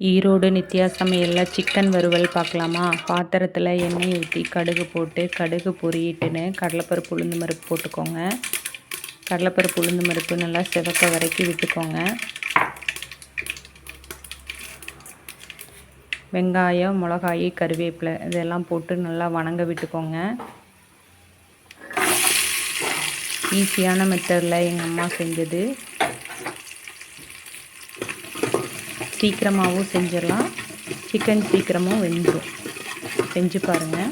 ஈரோடு நித்யா சமையலில் சிக்கன் வறுவல் பார்க்கலாமா? பாத்திரத்தில் எண்ணெய் ஊற்றி கடுகு போட்டு கடுகு பொரியிட்டுன்னு கடலைப்பருப்பு உளுந்து மருப்பு போட்டுக்கோங்க. கடலைப்பருப்பு உளுந்து மருப்பு நல்லா சிவக்க வரைக்கும் விட்டுக்கோங்க. வெங்காயம் மிளகாய் கருவேப்பிலை இதெல்லாம் போட்டு நல்லா வணங்க விட்டுக்கோங்க. ஈஸியான மெத்தடில் எங்கள் அம்மா செஞ்சது. சீக்கிரமாகவும் செஞ்சிடலாம். சிக்கன் சீக்கிரமும் வெந்துடும் செஞ்சு பாருங்கள்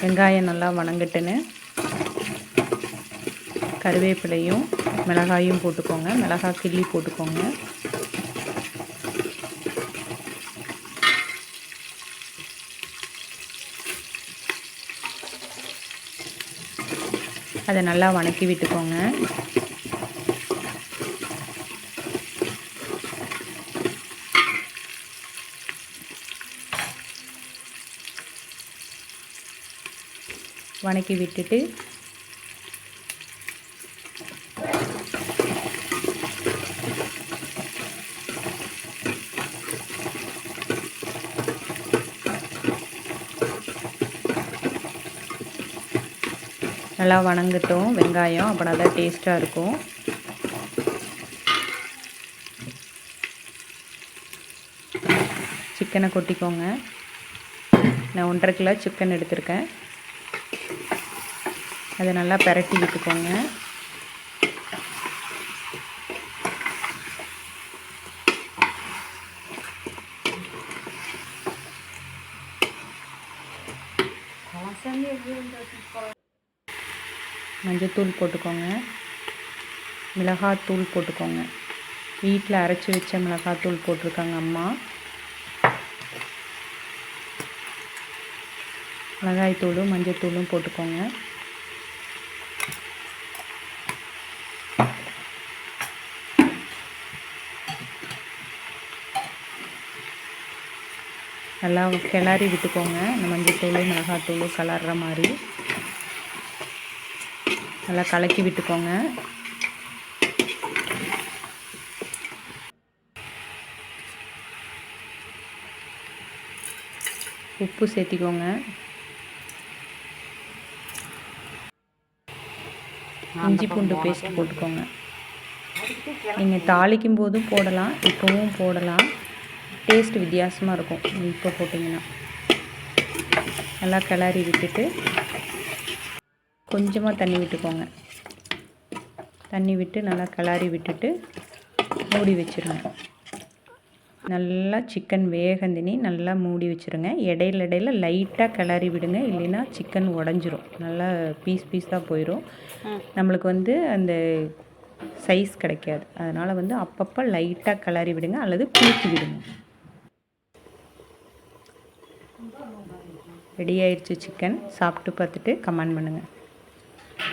வெங்காயம் நல்லா வணங்கட்டுன்னு. கருவேப்பிலையும் மிளகாயும் போட்டுக்கோங்க. மிளகாய் கிள்ளி போட்டுக்கோங்க. அதை நல்லா வணக்கி விட்டுக்கோங்க. வணக்கி விட்டுட்டு நல்லா வணங்கட்டும். வெங்காயம் அப்போ தான் டேஸ்ட்டாக இருக்கும். சிக்கனை கொட்டிக்கோங்க. நான் ஒன்றரை கிலோ சிக்கன் எடுத்திருக்கேன். அதை நல்லா பரட்டி விட்டுக்கோங்க. மஞ்சத்தூள் போட்டுக்கோங்க. மிளகாத்தூள் போட்டுக்கோங்க. வீட்டில் அரைச்சி வச்ச மிளகாத்தூள் போட்டிருக்காங்க அம்மா. மிளகாய்த்தூளும் மஞ்சத்தூளும் போட்டுக்கோங்க. நல்லா கிளறி விட்டுக்கோங்க. இந்த மஞ்சத்தூள் மிளகாத்தூள் கலர்ற மாதிரி. நல்லா கலக்கி விட்டுக்கோங்க. உப்பு சேர்த்திக்கோங்க. இஞ்சி பூண்டு பேஸ்ட் போட்டுக்கோங்க. நீங்கள் தாளிக்கும் போதும் போடலாம் இப்போவும் போடலாம். டேஸ்ட் வித்தியாசமாக இருக்கும். இப்போ போட்டிங்கன்னா. நல்லா கிளறி விட்டுட்டு கொஞ்சமாக தண்ணி விட்டுக்கோங்க. தண்ணி விட்டு நல்லா கிளறி விட்டுட்டு மூடி வச்சுருங்க. நல்லா சிக்கன் வேகந்தினி நல்லா மூடி வச்சுருங்க. இடையில இடையில லைட்டாக கிளறி விடுங்க. இல்லைன்னா சிக்கன் உடஞ்சிரும். நல்லா பீஸ் பீஸாக போயிடும் நம்மளுக்கு வந்து அந்த சைஸ் கிடைக்காது. அதனால் வந்து அப்பப்போ லைட்டாக கிளறி விடுங்க. அல்லது குலுக்கி விடுங்க. ரெடி ஆயிடுச்சு சிக்கன் சாப்பிட்டு பார்த்துட்டு கமெண்ட் பண்ணுங்கள்